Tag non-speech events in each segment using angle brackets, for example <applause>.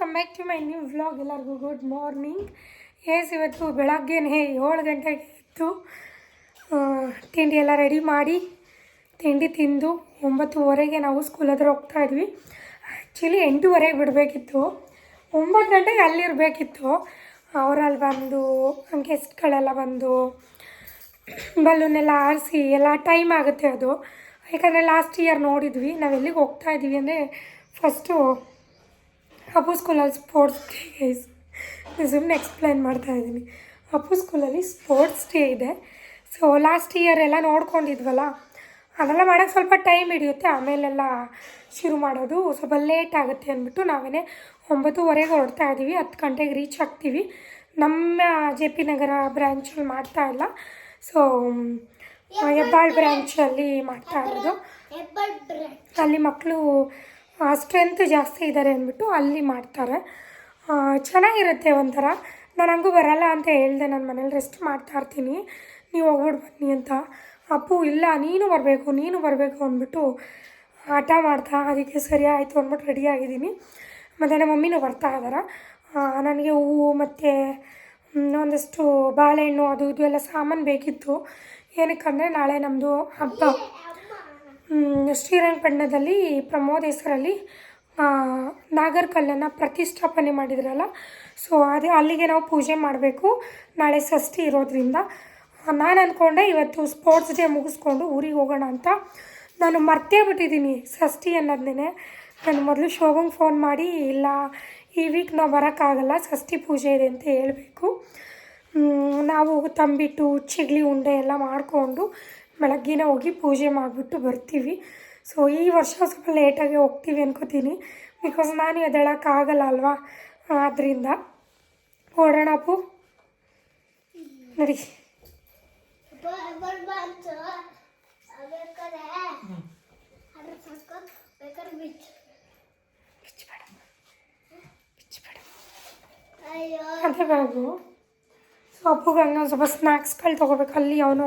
Welcome back to my new vlog ಎಲ್ಲರಿಗೂ good morning ಏಸ್ ಇವತ್ತು ಬೆಳಗ್ಗೆನೇ ಏಳು ಗಂಟೆಗೆ ಇತ್ತು ತಿಂಡಿ ಎಲ್ಲ ರೆಡಿ ಮಾಡಿ, ತಿಂಡಿ ತಿಂದು ಒಂಬತ್ತುವರೆಗೆ ನಾವು ಸ್ಕೂಲ್ ಹತ್ರ ಹೋಗ್ತಾ ಇದ್ವಿ. ಆ್ಯಕ್ಚುಲಿ ಎಂಟೂವರೆಗೆ ಬಿಡಬೇಕಿತ್ತು. ಒಂಬತ್ತು ಗಂಟೆಗೆ ಅಲ್ಲಿರಬೇಕಿತ್ತು. ಅವರಲ್ಲಿ ಬಂದು ಗೆಸ್ಟ್ಗಳೆಲ್ಲ ಬಂದು ಬಲೂನೆಲ್ಲ ಆರಿಸಿ, ಎಲ್ಲ ಟೈಮ್ ಆಗುತ್ತೆ ಅದು. ಯಾಕಂದರೆ ಲಾಸ್ಟ್ ಇಯರ್ ನೋಡಿದ್ವಿ, ನಾವು ಎಲ್ಲಿಗೆ ಹೋಗ್ತಾ ಇದ್ದೀವಿ ಅಂದರೆ ಫಸ್ಟು ಅಪ್ಪು ಸ್ಕೂಲಲ್ಲಿ ಸ್ಪೋರ್ಟ್ಸ್ ಡೇ ಗೈಸ್ ಸುಮ್ಮನೆ ಎಕ್ಸ್ಪ್ಲೈನ್ ಮಾಡ್ತಾ ಇದ್ದೀನಿ. ಅಪ್ಪು ಸ್ಕೂಲಲ್ಲಿ ಸ್ಪೋರ್ಟ್ಸ್ ಡೇ ಇದೆ. ಸೊ ಲಾಸ್ಟ್ ಇಯರ್ ಎಲ್ಲ ನೋಡ್ಕೊಂಡಿದ್ವಲ್ಲ? ಅದೆಲ್ಲ ಮಾಡೋಕ್ಕೆ ಸ್ವಲ್ಪ ಟೈಮ್ ಹಿಡಿಯುತ್ತೆ. ಆಮೇಲೆಲ್ಲ ಶುರು ಮಾಡೋದು ಸ್ವಲ್ಪ ಲೇಟ್ ಆಗುತ್ತೆ ಅಂದ್ಬಿಟ್ಟು ನಾವೇ ಒಂಬತ್ತುವರೆಗೆ ಹೊರಡ್ತಾ ಇದ್ದೀವಿ ಹತ್ತು ಗಂಟೆಗೆ ರೀಚ್ ಆಗ್ತೀವಿ. ನಮ್ಮ ಜೆ ಪಿ ನಗರ ಬ್ರ್ಯಾಂಚಲ್ಲಿ ಮಾಡ್ತಾ ಇಲ್ಲ. ಸೊ ಹೆಬ್ಬಾಳ್ ಬ್ರ್ಯಾಂಚಲ್ಲಿ ಮಾಡ್ತಾ ಇರೋದು. ಅಲ್ಲಿ ಮಕ್ಕಳು ಸ್ಟ್ರೆಂತ್ ಜಾಸ್ತಿ ಇದ್ದಾರೆ ಅಂದ್ಬಿಟ್ಟು ಅಲ್ಲಿ ಮಾಡ್ತಾರೆ. ಚೆನ್ನಾಗಿರುತ್ತೆ ಒಂಥರ. ನಾನು ಹಂಗೂ ಬರಲ್ಲ ಅಂತ ಹೇಳಿದೆ, ನಾನು ಮನೇಲಿ ರೆಸ್ಟ್ ಮಾಡ್ತಾ ಇರ್ತೀನಿ. ನೀವು ಹೋಗ್ಬಿಟ್ಟು ಬನ್ನಿ ಅಂತ. ಅಪ್ಪು, ಇಲ್ಲ, ನೀನು ಬರಬೇಕು ನೀನು ಬರಬೇಕು ಅಂದ್ಬಿಟ್ಟು ಹಠ ಮಾಡ್ತಾ, ಅದಕ್ಕೆ ಸರಿ ಆಯಿತು ಅಂದ್ಬಿಟ್ಟು ರೆಡಿ ಆಗಿದ್ದೀನಿ. ಮತ್ತು ನಮ್ಮ ಮಮ್ಮಿನೂ ಬರ್ತಾ ಇದ್ದಾರೆ ನನಗೆ ಹೂವು ಮತ್ತು ಒಂದಷ್ಟು ಬಾಳೆಹಣ್ಣು, ಅದು, ಇದು ಎಲ್ಲ ಸಾಮಾನು ಬೇಕಿತ್ತು. ಏನಕ್ಕಂದರೆ ನಾಳೆ ನಮ್ಮದು ಹಬ್ಬ. ಶ್ರೀರಂಗಪಟ್ಟಣದಲ್ಲಿ ಪ್ರಮೋದ್ ಹೆಸರಲ್ಲಿ ನಾಗರಕಲ್ಲನ್ನು ಪ್ರತಿಷ್ಠಾಪನೆ ಮಾಡಿದ್ರಲ್ಲ ಸೊ ಅದೇ ಅಲ್ಲಿಗೆ ನಾವು ಪೂಜೆ ಮಾಡಬೇಕು. ನಾಳೆ ಷಷ್ಠಿ ಇರೋದ್ರಿಂದ. ನಾನು ಅಂದ್ಕೊಂಡೆ ಇವತ್ತು ಸ್ಪೋರ್ಟ್ಸ್ ಡೇ ಮುಗಿಸ್ಕೊಂಡು ಊರಿಗೆ ಹೋಗೋಣ ಅಂತ. ನಾನು ಮರ್ತೇ ಬಿಟ್ಟಿದ್ದೀನಿ ಷಷ್ಠಿ ಅನ್ನೋದನ್ನೇ. ನಾನು ಮೊದಲು ಶೋಭಂಗೆ ಫೋನ್ ಮಾಡಿ, ಇಲ್ಲ, ಈ ವೀಕ್ ನಾವು ಬರೋಕ್ಕಾಗಲ್ಲ, ಷಷ್ಠಿ ಪೂಜೆ ಇದೆ ಅಂತ ಹೇಳಬೇಕು. ನಾವು ತಂಬಿಟ್ಟು, ಚಿಗ್ಲಿ ಉಂಡೆ ಎಲ್ಲ ಮಾಡಿಕೊಂಡು ಬೆಳಗ್ಗೆನೇ ಹೋಗಿ ಪೂಜೆ ಮಾಡಿಬಿಟ್ಟು ಬರ್ತೀವಿ. ಸೊ ಈ ವರ್ಷ ಸ್ವಲ್ಪ ಲೇಟಾಗಿ ಹೋಗ್ತೀವಿ ಅನ್ಕೋತೀನಿ. ಬಿಕಾಸ್ ನಾನು ಎದ್ದೇಳೋಕ್ಕಾಗಲ್ಲ ಅಲ್ವಾ? ಆದ್ದರಿಂದ ಓಡೋಣ ಅಪ್ಪು. ನಡಿ. ಅದೇ ಬ್ಯಾಗು ಸೊ ಅಪ್ಪುಗೆ ಹಂಗೆ ಒಂದು ಸ್ವಲ್ಪ ಸ್ನ್ಯಾಕ್ಸ್ಗಳು ತೊಗೋಬೇಕು. ಅಲ್ಲಿ ಅವನು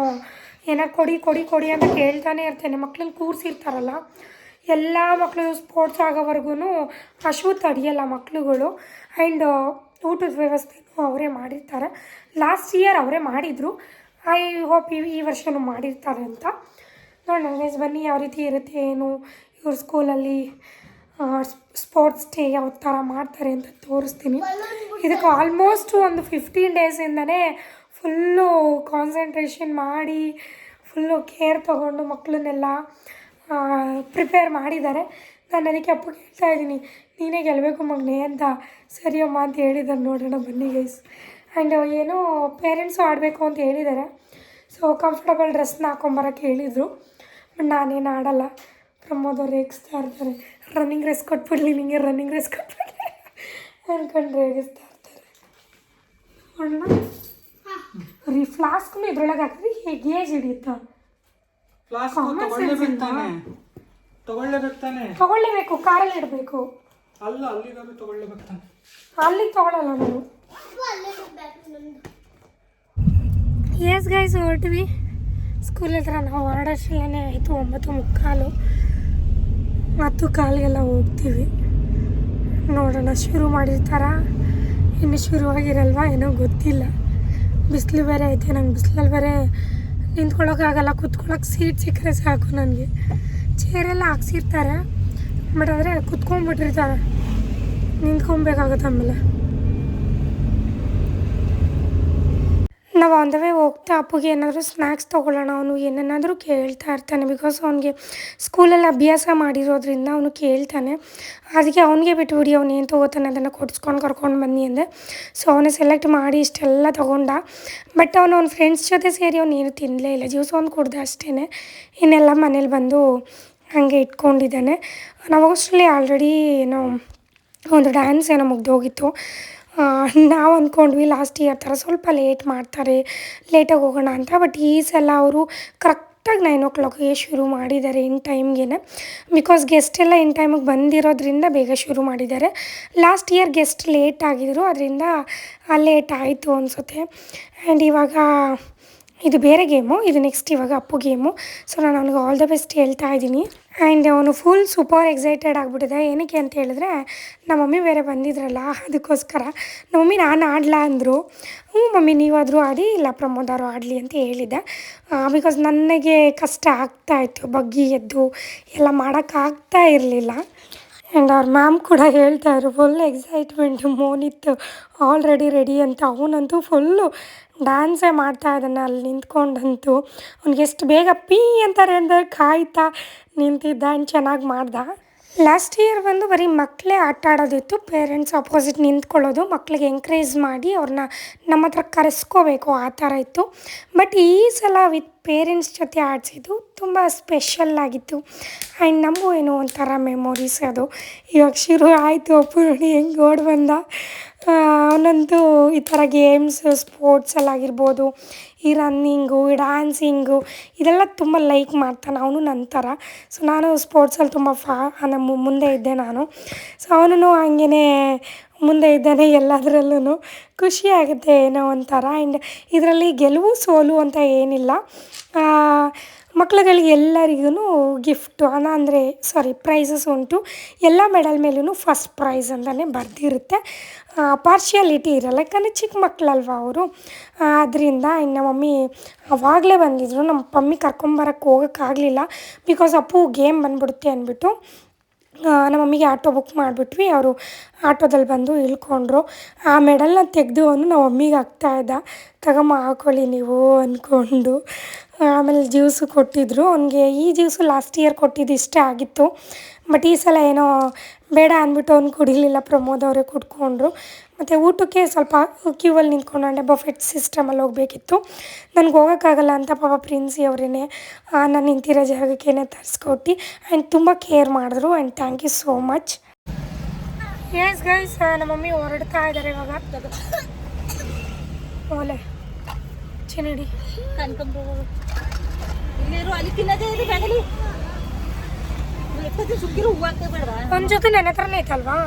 ಏನೋ ಕೊಡಿ ಕೊಡಿ ಕೊಡಿ ಅಂತ ಕೇಳ್ತಾನೆ ಇರ್ತಾನೆ ಮಕ್ಳನ್ನ ಕೂರಿಸಿರ್ತಾರಲ್ಲ, ಎಲ್ಲ ಮಕ್ಕಳು ಸ್ಪೋರ್ಟ್ಸ್ ಆಗೋವರೆಗೂ ಹಶು ತಡೆಯಲ್ಲ ಮಕ್ಕಳುಗಳು ಆ್ಯಂಡ್ ಊಟದ ವ್ಯವಸ್ಥೆನೂ ಅವರೇ ಮಾಡಿರ್ತಾರೆ. ಲಾಸ್ಟ್ ಇಯರ್ ಅವರೇ ಮಾಡಿದರು. ಐ ಹೋಪ್ ಈ ಈ ವರ್ಷವೂ ಮಾಡಿರ್ತಾರೆ ಅಂತ. ನೋಡೋಣ ಗೈಸ್ ಬನ್ನಿ ಯಾವ ರೀತಿ ಇರುತ್ತೆ, ಏನು, ಇವ್ರ ಸ್ಕೂಲಲ್ಲಿ ಸ್ಪೋರ್ಟ್ಸ್ ಡೇ ಯಾವ ಥರ ಮಾಡ್ತಾರೆ ಅಂತ ತೋರಿಸ್ತೀನಿ. ಇದಕ್ಕೆ ಆಲ್ಮೋಸ್ಟ್ ಒಂದು ಫಿಫ್ಟೀನ್ ಡೇಸಿಂದನೇ ಫುಲ್ಲು ಕಾನ್ಸಂಟ್ರೇಷನ್ ಮಾಡಿ, ಫುಲ್ಲು ಕೇರ್ ತೊಗೊಂಡು ಮಕ್ಕಳನ್ನೆಲ್ಲ ಪ್ರಿಪೇರ್ ಮಾಡಿದ್ದಾರೆ. ನಾನು ಅದಕ್ಕೆ ಅಪ್ಪ ಕೇಳ್ತಾ ಇದ್ದೀನಿ. ನೀನೇ ಗೆಲ್ಲಬೇಕು ಮಗನೇ ಅಂತ. ಸರಿ ಅಮ್ಮ ಅಂತ ಹೇಳಿದ್ದಾರೆ ನೋಡೋಣ ಬನ್ನಿ ಗೈಸ್ ಆ್ಯಂಡ್ ಏನೋ ಪೇರೆಂಟ್ಸು ಆಡಬೇಕು ಅಂತ ಹೇಳಿದ್ದಾರೆ. ಸೊ ಕಂಫರ್ಟಬಲ್ ಡ್ರೆಸ್ನ ಹಾಕೊಂಬರಕ್ಕೆ ಹೇಳಿದರು. ಬಟ್ ನಾನೇನು ಆಡಲ್ಲ. ಪ್ರಮೋದ್ ಅವ್ರು ರೇಗಿಸ್ತಾ ಇರ್ತಾರೆ. ರನ್ನಿಂಗ್ ರೇಸ್ ಕೊಟ್ಬಿಡ್ಲಿ ನಿಮಗೆ ರನ್ನಿಂಗ್ ರೇಸ್ ಕೊಟ್ಬಿಡ್ಲಿ. ಅಂದ್ಕೊಂಡು ರೇಗಿಸ್ತಾ ಇರ್ತಾರೆ. ನೋಡೋಣ. ರೀ ಫ್ಲಾಸ್ಕ್ನು ಇದ್ರೊಳಗೆ ಹಾಕಿದ್ರೆ ಹೇಗೆ ಏಜ್ ಹಿಡಿಯುತ್ತಾ. ಫ್ಲಾಸ್ಕ್ Common sense ತಗೊಳ್ಳೇಬೇಕು ಇಲ್ವಾ? ತಾನೆ? ತಗೊಳ್ಳೇಬೇಕು ತಾನೆ? ತಗೊಳ್ಳೇಬೇಕು ಕಾರಲ್ಲಿ ಇಡಬೇಕು. ಅಲ್ಲ ಅಲ್ಲಿಗಾದ್ರೂ ತಗೊಳ್ಳೇಬೇಕು ತಾನೆ? ಅಲ್ಲಿಗೆ ತಗೊಳ್ಳಲ್ಲ ನಾನು. ಅಲ್ಲೇ ಎಸ್ ಗೈಸ್ ಹೊರಟ್ವಿ. ಸ್ಕೂಲ್ ಹತ್ರ ನಾವು ಹೊರಡೋಷ್ಟಲ್ಲೇ ಆಯಿತು ಒಂಬತ್ತು ಮುಕ್ಕಾಲು. ಮತ್ತು ಕಾಲಿಗೆಲ್ಲ ಹೋಗ್ತೀವಿ. ನೋಡೋಣ ಶುರು ಮಾಡಿರ್ತಾರ? ಇನ್ನು ಶುರುವಾಗಿರಲ್ವಾ? ಏನೋ ಗೊತ್ತಿಲ್ಲ. ಬಿಸಿಲು ಬೇರೆ ಐತೆ, ನಂಗೆ ಬಿಸಿಲಲ್ಲಿ ಬೇರೆ ನಿಂತ್ಕೊಳ್ಳೋಕ್ಕಾಗಲ್ಲ, ಕುತ್ಕೊಳ್ಳೋಕೆ ಸೀಟ್ ಸಿಕ್ಕರೆ ಸಾಕು ನನಗೆ. ಚೇರೆಲ್ಲ ಹಾಕ್ಸಿರ್ತಾರೆ ಬಟ್ ಆದರೆ ಕುತ್ಕೊಂಡ್ಬಿಟ್ಟಿರ್ತಾರೆ. ನಿಂತ್ಕೊಬೇಕಾಗುತ್ತೆ ಆಮೇಲೆ. ನಾವು ಆನ್ ದ ವೇ ಹೋಗ್ತಾ ಅಪ್ಪಗೆ ಏನಾದರೂ ಸ್ನ್ಯಾಕ್ಸ್ ತೊಗೊಳ್ಳೋಣ, ಅವನು ಏನೇನಾದರೂ ಕೇಳ್ತಾ ಇರ್ತಾನೆ ಬಿಕಾಸ್ ಅವನಿಗೆ ಸ್ಕೂಲಲ್ಲಿ ಅಭ್ಯಾಸ ಮಾಡಿರೋದ್ರಿಂದ ಅವನು ಕೇಳ್ತಾನೆ. ಅದಕ್ಕೆ ಅವನಿಗೆ ಬಿಟ್ಬಿಡಿ ಅವನು ಏನು ತೊಗೋತಾನೆ ಅದನ್ನು ಕೊಡಿಸ್ಕೊಂಡು ಕರ್ಕೊಂಡು ಬನ್ನಿ ಅಂದೆ. ಸೊ ಅವನೇ ಸೆಲೆಕ್ಟ್ ಮಾಡಿ ಇಷ್ಟೆಲ್ಲ ತೊಗೊಂಡ. ಬಟ್ ಅವನು ಅವ್ನ ಫ್ರೆಂಡ್ಸ್ ಜೊತೆ ಸೇರಿ ಅವ್ನು ಏನು ತಿನ್ನಲೇ ಇಲ್ಲ. ಜ್ಯೂಸ್ ಒಂದು ಕುಡ್ದೆ ಅಷ್ಟೇ ಇನ್ನೆಲ್ಲ ಮನೇಲಿ ಬಂದು ಹಾಗೆ ಇಟ್ಕೊಂಡಿದ್ದಾನೆ. ನಾವು ಅಷ್ಟರಲ್ಲಿ ಆಲ್ರೆಡಿ ಏನೋ ಒಂದು ಡ್ಯಾನ್ಸ್ ಏನೋ ಮುಗ್ದೋಗಿತ್ತು. ನಾವು ಅಂದ್ಕೊಂಡ್ವಿ ಲಾಸ್ಟ್ ಇಯರ್ ಥರ ಸ್ವಲ್ಪ ಲೇಟ್ ಮಾಡ್ತಾರೆ ಲೇಟಾಗಿ ಹೋಗೋಣ ಅಂತ. ಬಟ್ ಈ ಸಲ ಅವರು ಕರೆಕ್ಟಾಗಿ ನೈನ್ ಓ ಕ್ಲಾಕ್ಗೆ ಶುರು ಮಾಡಿದ್ದಾರೆ ಇನ್ ಟೈಮ್ಗೆ ಬಿಕಾಸ್ ಗೆಸ್ಟ್ ಎಲ್ಲ ಇನ್ ಟೈಮಿಗೆ ಬಂದಿರೋದ್ರಿಂದ ಬೇಗ ಶುರು ಮಾಡಿದ್ದಾರೆ. ಲಾಸ್ಟ್ ಇಯರ್ ಗೆಸ್ಟ್ ಲೇಟ್ ಆಗಿದ್ರು, ಅದರಿಂದ ಲೇಟ್ ಆಯಿತು ಅನಿಸುತ್ತೆ. ಆ್ಯಂಡ್ ಇವಾಗ ಇದು ಬೇರೆ ಗೇಮು, ಇದು ನೆಕ್ಸ್ಟ್ ಇವಾಗ ಅಪ್ಪು ಗೇಮು. ಸೊ ನಾನು ಅವನಿಗೆ ಆಲ್ ದ ಬೆಸ್ಟ್ ಹೇಳ್ತಾ ಇದ್ದೀನಿ. ಆ್ಯಂಡ್ ಅವನು ಫುಲ್ ಸೂಪರ್ ಎಕ್ಸೈಟೆಡ್ ಆಗಿಬಿಟ್ಟಿದೆ. ಏನಕ್ಕೆ ಅಂತ ಹೇಳಿದ್ರೆ, ನಮ್ಮ ಮಮ್ಮಿ ಬೇರೆ ಬಂದಿದ್ರಲ್ಲ, ಅದಕ್ಕೋಸ್ಕರ. ನಮ್ಮ ಮಮ್ಮಿ ನಾನು ಆಡಲ ಅಂದರು. ಹ್ಞೂ ಮಮ್ಮಿ, ನೀವಾದರೂ ಆಡಿ, ಇಲ್ಲ ಪ್ರಮೋದಾರು ಆಡಲಿ ಅಂತ ಹೇಳಿದ್ದೆ. ಬಿಕಾಸ್ ನನಗೆ ಕಷ್ಟ ಆಗ್ತಾಯಿತ್ತು ಬಗ್ಗಿ ಎದ್ದು, ಎಲ್ಲ ಮಾಡೋಕ್ಕಾಗ್ತಾ ಇರಲಿಲ್ಲ. ಆ್ಯಂಡ್ ಅವ್ರ ಮ್ಯಾಮ್ ಕೂಡ ಹೇಳ್ತಾಯಿದ್ರು ಫುಲ್ ಎಕ್ಸೈಟ್ಮೆಂಟು ಮೋನಿತ್ತು ಆಲ್ರೆಡಿ ರೆಡಿ ಅಂತ. ಅವನಂತೂ ಫುಲ್ಲು ಡ್ಯಾನ್ಸೇ ಮಾಡ್ತಾ ಇದ್ದಾನೆ, ಅಲ್ಲಿ ನಿಂತ್ಕೊಂಡಂತು ಅವ್ನಿಗೆ ಎಷ್ಟು ಬೇಗ ಪೀ ಅಂತಾರೆ ಅಂದರೆ ಕಾಯ್ತಾ ನಿಂತಿದ್ದ ಆ್ಯಂಡ್ ಚೆನ್ನಾಗಿ ಮಾಡ್ದ. ಲಾಸ್ಟ್ ಇಯರ್ ಬಂದು ಬರೀ ಮಕ್ಕಳೇ ಆಟ ಆಡೋದಿತ್ತು ಪೇರೆಂಟ್ಸ್ ಅಪೋಸಿಟ್ ನಿಂತ್ಕೊಳ್ಳೋದು ಮಕ್ಕಳಿಗೆ ಎಂಕರೇಜ್ ಮಾಡಿ ಅವ್ರನ್ನ ನಮ್ಮ ಹತ್ರ ಕರೆಸ್ಕೋಬೇಕು, ಆ ಥರ ಇತ್ತು. ಬಟ್ ಈ ಸಲ ವಿತ್ ಪೇರೆಂಟ್ಸ್ ಜೊತೆ ಆಡಿಸಿದ್ದು ತುಂಬ ಸ್ಪೆಷಲ್ ಆಗಿತ್ತು. ಆ್ಯಂಡ್ ನಮಗೂ ಏನೋ ಒಂಥರ ಮೆಮೊರೀಸ್ ಅದು. ಇವಾಗ ಶುರು ಆಯಿತು ಪೂರ್ಣಿ ಹೆಂಗೆ ಓಡ್ ಬಂದ. ಅವನಂತೂ ಈ ಥರ ಗೇಮ್ಸ್ ಸ್ಪೋರ್ಟ್ಸಲ್ಲಾಗಿರ್ಬೋದು ಈ ರನ್ನಿಂಗು ಈ ಡ್ಯಾನ್ಸಿಂಗು ಇದೆಲ್ಲ ತುಂಬ ಲೈಕ್ ಮಾಡ್ತಾನೆ ಅವನು ನನ್ನ ಥರ. ಸೊ ನಾನು ಸ್ಪೋರ್ಟ್ಸಲ್ಲಿ ತುಂಬ ಫಾ, ನಮ್ಮ ಮುಂದೆ ಇದ್ದೆ ನಾನು. ಸೊ ಅವನು ಹಂಗೇ ಮುಂದೆ ಇದ್ದಾನೆ ಎಲ್ಲದರಲ್ಲೂ ಖುಷಿ ಆಗುತ್ತೆ ಏನೋ ಒಂಥರ. ಆ್ಯಂಡ್ ಇದರಲ್ಲಿ ಗೆಲುವು ಸೋಲು ಅಂತ ಏನಿಲ್ಲ. ಮಕ್ಳುಗಳಿಗೆ ಎಲ್ಲರಿಗೂ ಗಿಫ್ಟು ಹಣ ಅಂದರೆ ಸಾರಿ ಪ್ರೈಸಸ್ ಉಂಟು. ಎಲ್ಲ ಮೆಡಲ್ ಮೇಲೂ ಫಸ್ಟ್ ಪ್ರೈಸ್ ಅಂತಲೇ ಬರ್ದಿರುತ್ತೆ. ಪಾರ್ಶಿಯಾಲಿಟಿ ಇರಲ್ಲ, ಯಾಕಂದರೆ ಚಿಕ್ಕ ಮಕ್ಕಳಲ್ವ ಅವರು. ಅದರಿಂದ ಇನ್ನು ಮಮ್ಮಿ ಅವಾಗಲೇ ಬಂದಿದ್ದರು ನಮ್ಮ ಪಮ್ಮಿ ಕರ್ಕೊಂಬರಕ್ಕೆ ಹೋಗೋಕ್ಕಾಗಲಿಲ್ಲ. ಬಿಕಾಸ್ ಅಪ್ಪು ಗೇಮ್ ಬಂದ್ಬಿಡುತ್ತೆ ಅಂದ್ಬಿಟ್ಟು. ನಮ್ಮ ಮಮ್ಮಿಗೆ ಆಟೋ ಬುಕ್ ಮಾಡಿಬಿಟ್ವಿ. ಅವರು ಆಟೋದಲ್ಲಿ ಬಂದು ಇಳ್ಕೊಂಡ್ರು. ಆ ಮೆಡಲ್ನ ತೆಗೆದು ಅವನು ನಮ್ಮ ಮಮ್ಮಿಗೆ ಹಾಕ್ತಾಯಿದ್ದ ತಗೊಂಬ ಹಾಕೊಳ್ಳಿ ನೀವು ಅಂದ್ಕೊಂಡು ಆಮೇಲೆ ಜ್ಯೂಸು ಕೊಟ್ಟಿದ್ದರು ಅವನಿಗೆ ಈ ಜ್ಯೂಸು ಲಾಸ್ಟ್ ಇಯರ್ ಕೊಟ್ಟಿದ್ದು ಇಷ್ಟೇ ಆಗಿತ್ತು. ಬಟ್ ಈ ಸಲ ಏನೋ ಬೇಡ ಅಂದ್ಬಿಟ್ಟು ಅವ್ನು ಕುಡಿಲಿಲ್ಲ. ಪ್ರಮೋದ್ ಅವರೇ ಕುಡ್ಕೊಂಡ್ರು ಮತ್ತು ಊಟಕ್ಕೆ ಸ್ವಲ್ಪ ಕ್ಯೂವಲ್ಲಿ ಅಂದರೆ ಬಫೆಟ್ ಸಿಸ್ಟಮಲ್ಲಿ ಹೋಗಬೇಕಿತ್ತು. ನನಗೆ ಹೋಗೋಕ್ಕಾಗಲ್ಲ ಅಂತ ಪಾಪ ಪ್ರಿನ್ಸಿ ಅವರೇ ನಾನು ನಿಂತಿರೋ ಜಾಗಕ್ಕೇನೆ ತರಿಸ್ಕೊಟ್ಟು ಆ್ಯಂಡ್ ತುಂಬ ಕೇರ್ ಮಾಡಿದ್ರು and thank you so much yes guys ನಮ್ಮ ಮಮ್ಮಿ ಹೊರಡ್ತಾ ಇದ್ದಾರೆ ಇವಾಗ. <coughs> ಓಲೆ ಚಿನ್ನಡಿ ಕನಕಾಂಬರ ಇಲ್ಲಿರು ಅಲ್ಲಿ ತಿನ್ನದೇ ಇದು ಬ್ಯಾಗಲಿ ಎಷ್ಟೊತ್ತಿ ಸುಗ್ಗಿರು ಹೂವು ಹಾಕೇ ಬೇಡ ಒಂದು ಜೊತೆ ನನ್ನ ಹತ್ರನೇ ಐತಲ್ವಾ?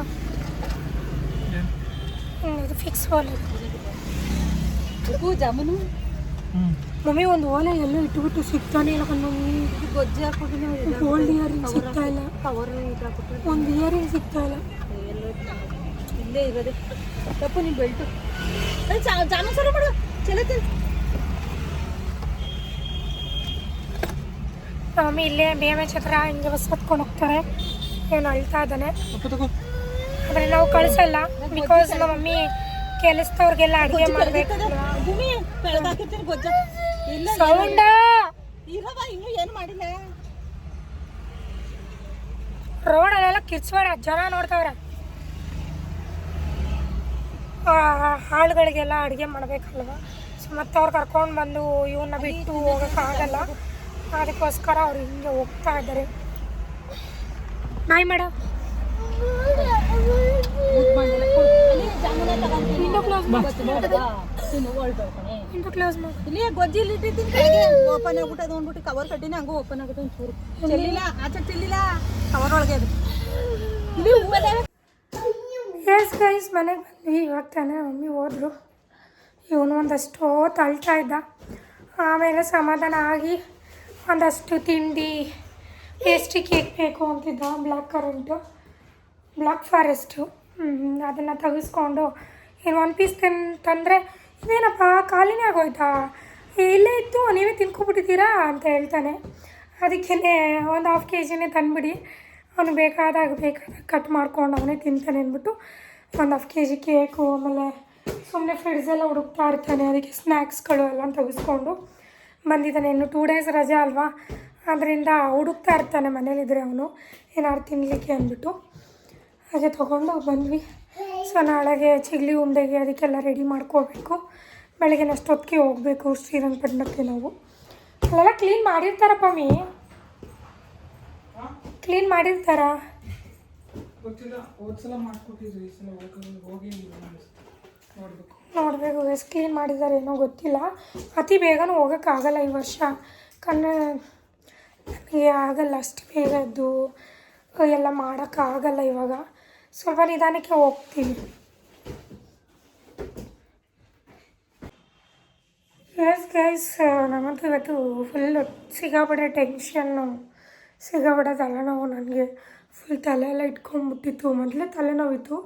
ಹ್ಮ್, ಇದು ಫಿಕ್ಸ್ ಹೂ ಜಾಮೂನು? ಮಮ್ಮಿ ಒಂದು ಓಲೆ ಎಲ್ಲೂ ಇಟ್ಟುಬಿಟ್ಟು ಸಿಗ್ತಾನೆ ಇಲ್ಲ ಕಣ್. ಮಮ್ಮಿ ಇದು ಗೊಜ್ಜೆ ಹಾಕ್ಬಿಟ್ಟು ಗೋಲ್ಡ್ ಇಯರಿಂಗ್ ಸಿಗ್ತಾ ಇಲ್ಲ. ಕವರ್ ಒಂದು ಇಯರಿಂಗ್ ಸಿಗ್ತಾ ಇಲ್ಲ. ಇಲ್ಲೇ ಇರೋದೇ. ತಪ್ಪು ನೀನು ಬೆಲ್ಟು. ಅದೇ ಜಾಮೂನ್ ಸರ ಮಾಡು. ಚಲೋ ಮಮ್ಮಿ ಇಲ್ಲೇ ಬಿ ಎಂ ಎಚ್ ಹತ್ರ ಹಿಂಗೆ ಬಸ್ ಹತ್ಕೊಂಡು ಹೋಗ್ತಾರೆ. ಏನು ಅಳ್ತಾ ಇದ್ದಾನೆ. ಆದರೆ ನಾವು ಕಳಿಸಲ್ಲ ಬಿಕಾಸ್ ನಮ್ಮ ಮಮ್ಮಿ ಕೆಲಸದವ್ರಿಗೆಲ್ಲ ಅಡುಗೆ ಮಾಡಬೇಕು. ಸೌಂಡ! ಮಾಡಿಲ್ಲ? ರೋಡಲ್ಲೆಲ್ಲ ಕಿರ್ಚ್ಬೇಡ ಜನ ನೋಡ್ತಾವ್ರೆ. ಹಾಳುಗಳಿಗೆಲ್ಲ ಅಡುಗೆ ಮಾಡಬೇಕಲ್ವ? ಸೊ ಮತ್ತೆ ಅವ್ರು ಕರ್ಕೊಂಡು ಬಂದು ಇವನ್ನ ಬಿಟ್ಟು ಹೋಗೋಕ್ಕಾಗಲ್ಲ. ಅದಕ್ಕೋಸ್ಕರ ಅವ್ರು ಹಿಂಗೆ ಹೋಗ್ತಾ ಇದ್ದಾರೆ. ನಾಯಿ madam window close window close ಇಲ್ಲಿ ಗೊಜ್ಜಿ ಇಲ್ಲಿ ಇಟ್ಟಿದ್ದೀನಿ ಕಡೆಗೆ? ಓಪನ್ ಆಗ್ಬಿಟ್ಟು ಅಂದ್ಬಿಟ್ಟು ಕವರ್ ಕಟ್ಟಿನಿ ಹಂಗೂ ಓಪನ್ ಆಗುತ್ತೆ ಒಂಚೂರು. ಚೆಲ್ಲಿಲ್ಲ ಆಚೆ ಚೆಲ್ಲಿಲ್ಲ. ಕವರ್ ಒಳಗೆ ಅದು ಇಲ್ಲಿ ಹೂವಲ್ಲ ಎಸ್ ಗೈಸ್ ಮನೆಗೆ ಬಂದ್ವಿ. ಇವಾಗ ತಾನೇ ಮಮ್ಮಿ ಹೋದ್ರು. ಇವನು ಒಂದಷ್ಟು ಹೊತ್ತು ಅಳ್ತಾ ಇದ್ದ. ಆಮೇಲೆ ಸಮಾಧಾನ ಆಗಿ ಒಂದಷ್ಟು ತಿಂಡಿ ಪೇಸ್ಟ್ರಿ ಕೇಕ್ ಬೇಕು ಅಂತಿದ್ದ ಬ್ಲ್ಯಾಕ್ ಕರೆಂಟು ಬ್ಲ್ಯಾಕ್ ಫಾರೆಸ್ಟು ಅದನ್ನು ತೆಗೆಸ್ಕೊಂಡು ಏನು ಒನ್ ಪೀಸ್ ತಿನ್, ತಂದರೆ ಇದೇನಪ್ಪ, ಖಾಲಿನೇ ಆಗೋಯ್ತಾ? ಇಲ್ಲೇ ಇತ್ತು ನೀವೇ ತಿನ್ಕೊಬಿಟ್ಟಿದ್ದೀರಾ ಅಂತ ಹೇಳ್ತಾನೆ. ಅದಕ್ಕೇ ಒಂದು ಹಾಫ್ ಕೆ ಜಿನೇ ತಂದುಬಿಡಿ. ಅವನು ಬೇಕಾದಾಗ ಬೇಕಾದಾಗ ಕಟ್ ಮಾಡ್ಕೊಂಡು ಅವನೇ ತಿಂತಾನೆ ಅಂದ್ಬಿಟ್ಟು ಒಂದು ಹಾಫ್ ಕೆ ಜಿ ಕೇಕು ಆಮೇಲೆ ಸುಮ್ಮನೆ ಫ್ರಿಡ್ಜೆಲ್ಲ ಹುಡುಕ್ತಾ ಇರ್ತಾನೆ. ಅದಕ್ಕೆ ಸ್ನ್ಯಾಕ್ಸ್ಗಳು ಎಲ್ಲ ತೆಗೆಸ್ಕೊಂಡು ಬಂದಿದ್ದಾನೆ. ಇನ್ನು ಟೂ ಡೇಸ್ ರಜೆ ಅಲ್ವಾ? ಅದರಿಂದ ಹುಡುಕ್ತಾ ಇರ್ತಾನೆ ಮನೇಲಿದ್ರೆ ಅವನು. ಏನಾದ್ರು ತಿನ್ನಲಿಕ್ಕೆ ಅಂದ್ಬಿಟ್ಟು. ಹಾಗೆ ತೊಗೊಂಡು ಬಂದ್ವಿ. ಸೊ ನಾಳೆಗೆ ಚಿಗ್ಲಿ ಉಂಡೆಗೆ ಅದಕ್ಕೆಲ್ಲ ರೆಡಿ ಮಾಡ್ಕೋಬೇಕು. ಬೆಳಗ್ಗೆ ಅಷ್ಟೊತ್ತಿಗೆ ಹೋಗಬೇಕು ಶ್ರೀರಂಗಪಟ್ಟಣಕ್ಕೆ ನಾವು. ಅಲ್ಲೆಲ್ಲ ಕ್ಲೀನ್ ಮಾಡಿರ್ತಾರಪ್ಪ ಮೀ ಕ್ಲೀನ್ ಮಾಡಿರ್ತಾರ? ನೋಡಬೇಕು. ಕ್ಲೀನ್ ಮಾಡಿದ್ದಾರೆ ಏನೋ ಗೊತ್ತಿಲ್ಲ. ಅತಿ ಬೇಗನೂ ಹೋಗೋಕ್ಕಾಗಲ್ಲ ಈ ವರ್ಷ. ಕನ್ನ ನನಗೆ ಆಗಲ್ಲ ಅಷ್ಟು ಬೇಗ ಎದ್ದು, ಎಲ್ಲ ಮಾಡೋಕ್ಕಾಗಲ್ಲ ಇವಾಗ. ಸ್ವಲ್ಪ ನಿಧಾನಕ್ಕೆ ಹೋಗ್ತೀವಿ ಎಸ್ ಗೈಸ್ ನಮಗೆ ಇವತ್ತು ಫುಲ್ಲು ಸಿಕ್ಕಾಪಟ್ಟೆ ಟೆನ್ಷನ್ನು ಸಿಕ್ಕಾಪಟ್ಟೆ ತಲೆನೋವು ನನಗೆ ಫುಲ್ ತಲೆ ಎಲ್ಲ ಇಟ್ಕೊಂಡ್ಬಿಟ್ಟಿತ್ತು. ಮೊದಲೇ ತಲೆನೋವಿತ್ತು.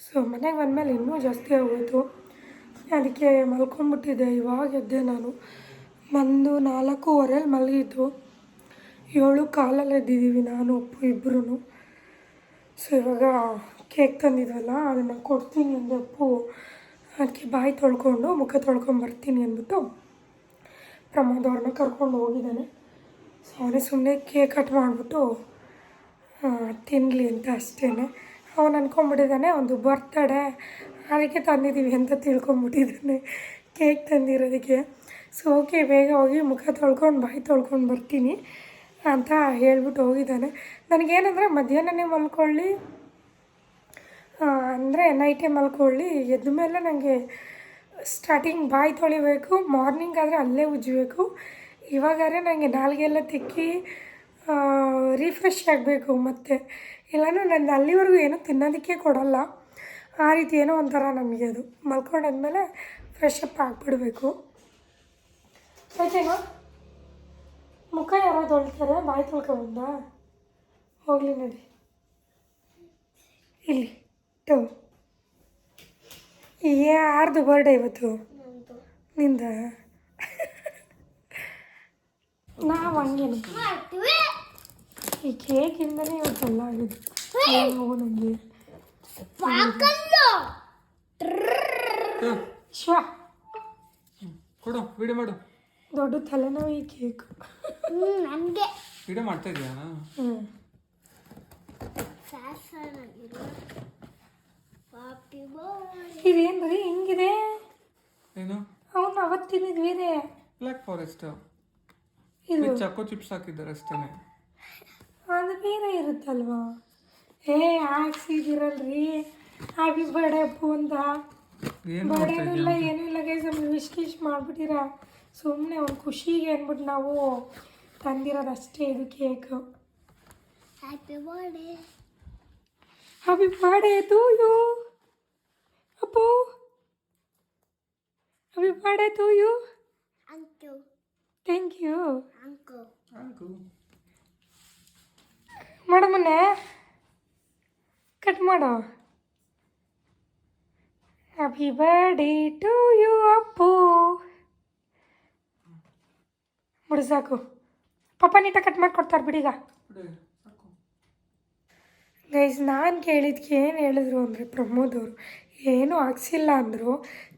ಸೊ, ಮನೆಗೆ ಬಂದಮೇಲೆ ಇನ್ನೂ ಜಾಸ್ತಿ ಆಗೋಯಿತು. ಅದಕ್ಕೆ ಮಲ್ಕೊಂಡ್ಬಿಟ್ಟಿದ್ದೆ ಇವಾಗ ಎದ್ದೆ ನಾನು. ಒಂದು ನಾಲ್ಕೂವರೆಲಿ ಮಲಗಿದ್ದು. ಏಳು ಕಾಲಲ್ಲಿ ಎದ್ದಿದ್ದೀವಿ ನಾನು ಅಪ್ಪು ಇಬ್ಬರೂ ಸೊ, ಇವಾಗ ಕೇಕ್ ತಂದಿದ್ವಲ್ಲ, ಅದನ್ನು ಕೊಡ್ತೀನಿ ಅಂದರೆ ಅಪ್ಪು. ಅದಕ್ಕೆ ಬಾಯಿ ತೊಳ್ಕೊಂಡು, ಮುಖ ತೊಳ್ಕೊಂಡು ಬರ್ತೀನಿ ಅಂದ್ಬಿಟ್ಟು ಪ್ರಮೋದವ್ರನ್ನ ಕರ್ಕೊಂಡು ಹೋಗಿದ್ದಾನೆ. ಸೊ, ಅವನೇ ಸುಮ್ಮನೆ ಕೇಕ್ ಕಟ್ ಮಾಡಿಬಿಟ್ಟು ತಿನ್ನಲಿ ಅಂತ ಅಷ್ಟೇ ಅವನು ಅಂದ್ಕೊಂಬಿಟ್ಟಿದ್ದಾನೆ ಒಂದು ಬರ್ತಡೇ. ಅದಕ್ಕೆ ತಂದಿದ್ದೀವಿ ಅಂತ ತಿಳ್ಕೊಂಬಿಟ್ಟಿದ್ದಾನೆ. ಕೇಕ್ ತಂದಿರೋದಕ್ಕೆ. ಸೊ ಓಕೆ ಬೇಗ ಹೋಗಿ ಮುಖ ತೊಳ್ಕೊಂಡು, ಬಾಯಿ ತೊಳ್ಕೊಂಡು ಬರ್ತೀನಿ ಅಂತ ಹೇಳ್ಬಿಟ್ಟು ಹೋಗಿದ್ದಾನೆ. ನನಗೇನಂದರೆ ಮಧ್ಯಾಹ್ನನೇ ಮಲ್ಕೊಳ್ಳಿ. ಅಂದರೆ ನೈಟೇ ಮಲ್ಕೊಳ್ಳಿ. ಎದ್ದ ಮೇಲೆ ನನಗೆ ಸ್ಟಾರ್ಟಿಂಗ್ ಬಾಯಿ ತೊಳಿಬೇಕು ಮಾರ್ನಿಂಗ್ ಆದರೆ ಅಲ್ಲೇ ಉಜ್ಜಬೇಕು. ಇವಾಗಾದ್ರೆ ನನಗೆ ನಾಲ್ಗೆಲ್ಲ ತಿಕ್ಕಿ ರಿಫ್ರೆಶ್ ಆಗಬೇಕು ಮತ್ತು. ಇಲ್ಲಾಂದ್ರೆ ನಾನು ಅಲ್ಲಿವರೆಗೂ ಏನೂ ತಿನ್ನೋದಕ್ಕೆ ಕೊಡಲ್ಲ. ಆ ರೀತಿ ಏನೋ ಒಂಥರ ನಮಗೆ ಅದು. ಮಲ್ಕೊಂಡಾದ್ಮೇಲೆ ಫ್ರೆಶ್ ಅಪ್ ಆಗಿಬಿಡ್ಬೇಕು. ಆಯ್ತೇನೋ ಮುಖ ಯಾರೋ ತೊಳ್ತಾರೆ ಬಾಯಿ ತೊಳ್ಕೊಂಡ ಹೋಗಲಿ ನೋಡಿ. ಇಲ್ಲಿ ಟು ಆರ್ದು ಬರ್ಡೆ ಇವತ್ತು? ನಿಂದ? ನಾವು ಹಂಗೇನು. ಈ ಕೇಕ್ ಇಂದನೇ ಇವತ್ತು ಎಲ್ಲ ನನಗೆ ಪಾಕಲ್ಲು ಶ್ವ. ಕೊಡು ವಿಡಿಯೋ ಮಾಡು. ದೊಡ್ಡ ತಲೆನೋವು ಈ ಕೇಕ್. ನನಗೆ. ವಿಡಿಯೋ ಮಾಡ್ತಾ ಇದೆಯಾ? ಹ್ಞೂ ಸಾಸನಾಗಿರೋ ಪಾಪಿ ಬೋಯ್. ಇದೇನು ರೀ ಹಿಂಗಿದೆ? ಏನು? ಅವನು ಅವತ್ತಿನ ಬೇರೆ ಬ್ಲ್ಯಾಕ್ ಫಾರೆಸ್ಟ್ ಇದು. ಚಾಕೋ ಚಿಪ್ಸ್ ಹಾಕಿದ್ದಾರೆ ಅಷ್ಟೇ ಅದು ಬೇರೆ ಇರುತ್ತಲ್ವ? ಏ ಹಾಕ್ಸಿದಿರಲ್ರಿ. ಹ್ಯಾಪಿ ಬರ್ಡೇ ಅಪ್ಪು ಅಂತ ಇಲ್ಲ ಏನೂ ಇಲ್ಲ ಗೈಸ್ ನಮ್ಗೆ ವಿಶ್ ಗಿಶ್ ಮಾಡ್ಬಿಟ್ಟಿರ? ಸುಮ್ಮನೆ ಒಂದು ಖುಷಿಗೆ ಅಂದ್ಬಿಟ್ಟು ನಾವು ತಂದಿರೋದು ಅಷ್ಟೇ ಇದು cake happy birthday happy birthday to you Appu. Happy birthday to you thank you ಅಂಕು ಹಾಕು ಮಾಡು ಮೊನ್ನೆ. ಕಟ್ ಮಾಡೋ. Happy birthday to you Appu. ಬಿಡು ಸಾಕು. ಪಾಪ ನೀಟ ಕಟ್ ಮಾಡಿ ಕೊಡ್ತಾರೆ ಬಿಡೀಗ ಬಿಡು, ಗೈಸ್ ನಾನು ಕೇಳಿದ್ಕೆ ಏನು ಹೇಳಿದ್ರು ಅಂದರೆ ಪ್ರಮೋದ್ ಅವರು ಏನೂ ಹಾಕ್ಸಿಲ್ಲ ಅಂದರು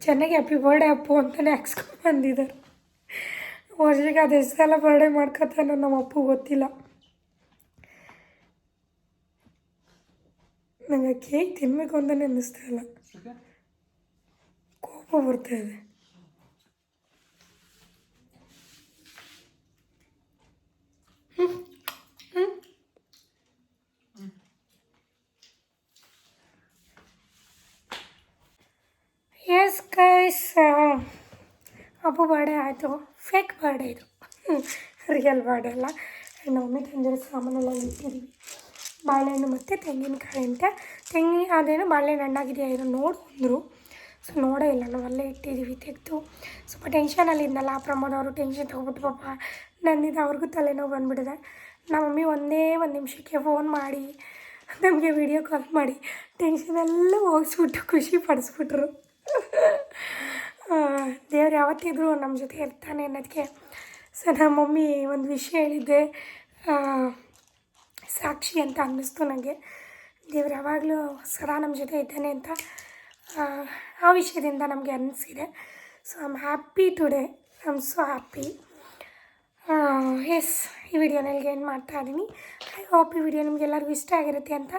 ಚೆನ್ನಾಗಿ ಹ್ಯಾಪಿ ಬರ್ಡೇ ಅಪ್ಪು ಅಂತಲೇ ಹಾಕ್ಸ್ಕೊಂಡು ಬಂದಿದ್ದಾರೆ ವರ್ಷಕ್ಕೆ ಅದು ಎಷ್ಟು ಸಲ ಬರ್ಡೇ ಮಾಡ್ಕೊತಾನೋ ನಮ್ಮ ಅಪ್ಪು ಗೊತ್ತಿಲ್ಲ. ನನಗೆ ಕೇಕ್ ತಿನ್ನಬೇಕು ಅಂತಲೇ ಅನ್ನಿಸ್ತಾ ಇಲ್ಲ. ಕೋಪ ಬರ್ತಾ ಇದೆ. ಎಸ್ ಕೈಸ್ ಅಪ್ಪು ಬಾಡೆ ಆಯಿತು. ಫೇಕ್ ಬಾಡೆ ಇದು. ರಿಯಲ್ ಬಾಡೆ ಅಲ್ಲ. ನಮ್ಮ ಮಮ್ಮಿ ತಂದಿರೋ ಸಾಮಾನೆಲ್ಲ ಇಟ್ಟಿದ್ದೀವಿ ಬಾಳೆಹಣ್ಣು ಮತ್ತು ತೆಂಗಿನಕಾಯಿ ಅಂತ. ತೆಂಗಿನ, ಅದೇನು ಬಾಳೆಹಣ್ಣು ಹಣ್ಣಾಗಿದೆಯಾ ಇದು ನೋಡು ಅಂದರು. ಸೊ ನೋಡೇ ಇಲ್ಲ, ನಾವು ಅಲ್ಲೇ ಇಟ್ಟಿದ್ದೀವಿ ತೆಗೆದು. ಸ್ವಲ್ಪ ಟೆನ್ಷನಲ್ಲಿ ಇದ್ನಲ್ಲ ಪ್ರಮೋದ್ ಅವರು ಟೆನ್ಷನ್ ತೊಗೊಬಿಟ್ಟು ಪಾಪ. ನನ್ನಿಂದ ಅವ್ರಿಗೂ ತಲೆನೋವು ಬಂದುಬಿಟ್ಟಿದೆ. ನಮ್ಮ ಮಮ್ಮಿ ಒಂದೇ ಒಂದು ನಿಮಿಷಕ್ಕೆ ಫೋನ್ ಮಾಡಿ, ನಮಗೆ ವಿಡಿಯೋ ಕಾಲ್ ಮಾಡಿ ಟೆನ್ಷನ್ ಎಲ್ಲ ಹೋಗಿಸ್ಬಿಟ್ಟು ಖುಷಿ ಪಡಿಸ್ಬಿಟ್ರು. ದೇವ್ರು ಯಾವತ್ತಿದ್ರು ನಮ್ಮ ಜೊತೆ ಇರ್ತಾನೆ ಅನ್ನೋದಕ್ಕೆ ಸೊ ನಮ್ಮ ಮಮ್ಮಿ ಒಂದು ವಿಷಯ ಹೇಳಿದ್ದೆ. ಸಾಕ್ಷಿ ಅಂತ ಅನ್ನಿಸ್ತು ನನಗೆ ದೇವ್ರು ಯಾವಾಗಲೂ ಸದಾ ನಮ್ಮ ಜೊತೆ ಇದ್ದಾನೆ ಅಂತ ಆ, ವಿಷಯದಿಂದ ನಮಗೆ ಅನ್ನಿಸಿದೆ so I am happy today I am so happy as ಈ ವಿಡಿಯೋನಲ್ಲಿ ಏನು ಮಾಡ್ತಾ ಇದ್ದೀನಿ? ಐ ಹೋಪ್ ಈ ವಿಡಿಯೋ ನಿಮಗೆಲ್ಲರಿಗೂ ಇಷ್ಟ ಆಗಿರುತ್ತೆ ಅಂತ.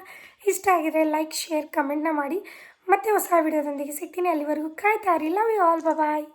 ಇಷ್ಟ ಆಗಿದ್ರೆ ಲೈಕ್ ಶೇರ್ ಕಮೆಂಟ್ನ ಮಾಡಿ. ಮತ್ತೆ ಹೊಸ ವಿಡಿಯೋದೊಂದಿಗೆ ಸಿಗ್ತೀನಿ. ಅಲ್ಲಿವರೆಗೂ ಕಾಯ್ತಾ ಇರಿ. Love you all bye